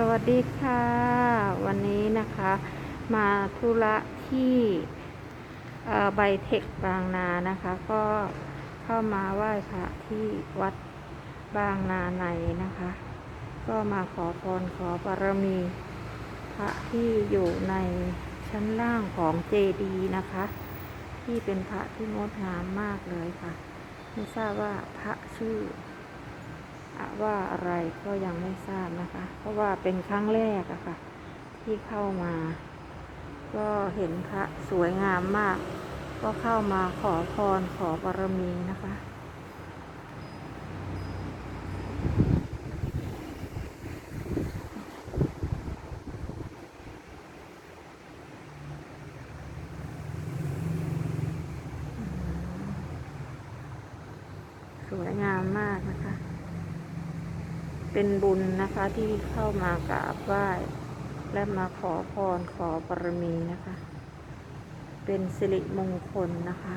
สวัสดีค่ะ วันนี้นะคะมาธุระที่ไบเทคบางนานะคะ ก็เข้ามาไหว้พระที่วัดบางนาในนะคะ ก็มาขอพรขอบารมีพระที่อยู่ในชั้นล่างของเจดีนะคะ ที่เป็นพระที่งดงามมากเลยค่ะ ไม่ทราบว่าพระชื่อ ว่าอะไรก็ยังไม่ทราบนะคะ เพราะว่าเป็นครั้งแรกอะค่ะ ที่เข้ามา ก็เห็นพระสวยงามมาก ก็เข้ามาขอพรขอบารมีนะคะสวยงามมากนะคะ เป็นบุญนะคะที่เข้ามากราบไหว้และมาขอพรขอบารมีนะคะ เป็นสิริมงคลนะคะ